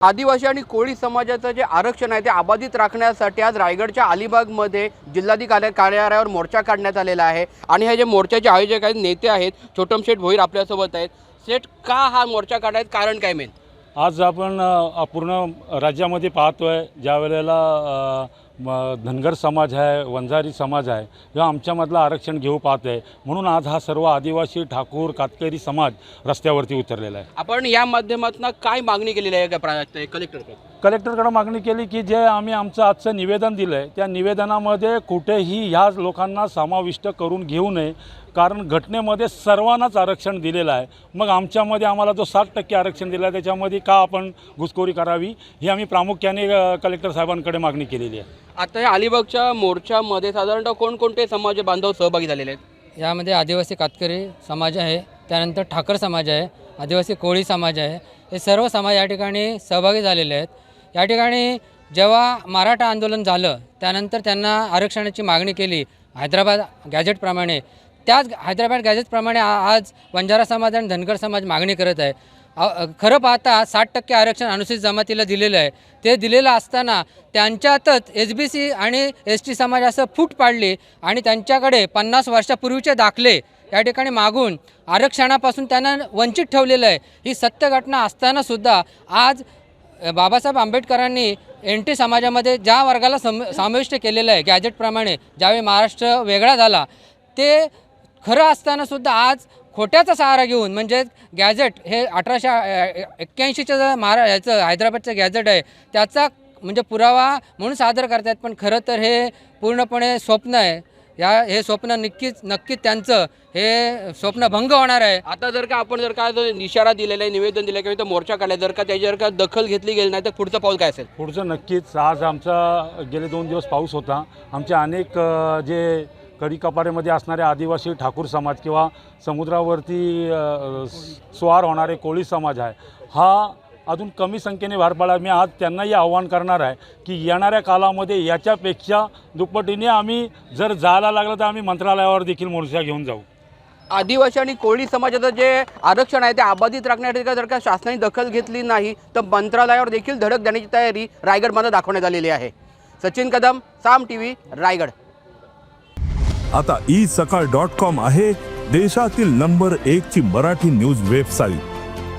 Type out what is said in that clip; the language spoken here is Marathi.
आदिवासी आणि कोळी समाजाचं जे आरक्षण आहे ते अबाधित राखण्यासाठी आज रायगडच्या अलिबागमध्ये जिल्हाधिकारी कार्यालयावर मोर्चा काढण्यात आलेला आहे. आणि हे जे मोर्चाचे आयोजक आहेत नेते आहेत छोटम शेठ भोईर आपल्यासोबत आहेत. शेठ का हा मोर्चा काढायचं? कारण काय मेन? आज आपण पूर्ण राज्यामध्ये पाहतो आहे ज्या वेळेला म- धनगर समाज आहे वंजारी समाज आहे किंवा आमच्यामधलं आरक्षण घेऊ पाहत आहे म्हणून आज हा सर्व आदिवासी ठाकूर कातकरी समाज रस्त्यावरती उतरलेला आहे. आपण या माध्यमातून काय मागणी केलेली आहे का कलेक्टरकडे कलेक्टरकडे मागणी केली की जे आम्ही आमचं आजचं निवेदन दिलं आहे त्या निवेदनामध्ये कुठेही ह्या लोकांना समाविष्ट करून घेऊ नये कारण घटनेमध्ये सर्वांनाच आरक्षण दिलेलं आहे. मग आमच्यामध्ये आम्हाला जो साठ टक्के आरक्षण दिलं आहे त्याच्यामध्ये का आपण घुसखोरी करावी ही आम्ही प्रामुख्याने कलेक्टर साहेबांकडे मागणी केलेली आहे. आता या अलिबागच्या मोर्चामध्ये साधारणतः कोणकोणते समाज बांधव सहभागी झालेले आहेत? यामध्ये आदिवासी कातकरी समाज आहे त्यानंतर ठाकर समाज आहे आदिवासी कोळी समाज आहे हे सर्व समाज या ठिकाणी सहभागी झालेले आहेत. या ठिकाणी जेव्हा मराठा आंदोलन झालं त्यानंतर त्यांना आरक्षणाची मागणी केली हैदराबाद गॅजेटप्रमाणे त्याच हैदराबाद गॅजेटप्रमाणे आज बंजारा समाज आणि धनगर समाज मागणी करत आहे. खरं पाहता साठ टक्के आरक्षण अनुसूचित जमातीला दिलेलं आहे. ते दिलेलं असताना त्यांच्यातच एस बी सी आणि एस टी समाज असं फूट पाडली आणि त्यांच्याकडे पन्नास वर्षापूर्वीचे दाखले या ठिकाणी मागून आरक्षणापासून त्यांना वंचित ठेवलेलं आहे. ही सत्य घटना असतानासुद्धा आज बाबासाहेब आंबेडकरांनी एन टी समाजामध्ये ज्या वर्गाला सम समाविष्ट केलेलं आहे गॅजेटप्रमाणे ज्यावेळी महाराष्ट्र वेगळा झाला ते खरं असतानासुद्धा आज खोट्याचा सहारा घेऊन म्हणजे गॅजेट हे अठराशे एक्क्याऐंशीचं जे महारा ह्याचं हैदराबादचं गॅजेट आहे त्याचा म्हणजे पुरावा म्हणून सादर करतात पण खरं तर हे पूर्णपणे स्वप्न आहे. या हे स्वप्न नक्कीच नक्कीच त्यांचं. हे स्वप्न भंग होणार आहे. आता जर का आपण जर का जर इशारा दिलेला आहे निवेदन दिलं किंवा मोर्चा काढला जर का त्याची जर का दखल घेतली गेली नाही तर पुढचं पाऊल काय असेल? पुढचं नक्कीच. आज आमचा गेले दोन दिवस पाऊस होता. आमचे अनेक जे कडीकपाऱ्यामध्ये असणारे आदिवासी ठाकूर समाज किंवा समुद्रावरती स्वार होणारे कोळी समाज आहे हा अजून कमी संख्येने भार पाडला मी आज त्यांनाही आव्हान करणार आहे की येणाऱ्या कालामध्ये याच्यापेक्षा दुप्पटीने आम्ही जर जायला लागलं तर आम्ही मंत्रालयावर देखील मोर्चा घेऊन जाऊ. आदिवासी आणि कोळी समाजाचं जे आरक्षण आहे ते अबाधित राखण्यासाठी जर का शासनाने दखल घेतली नाही तर मंत्रालयावर देखील धडक देण्याची तयारी रायगडमध्ये दाखवण्यात आलेली आहे. Sachin Kadam Saam T V Raigad. आता ई सकाळ डॉट कॉम आहे देशातील नंबर एक ची मराठी न्यूज वेबसाईट.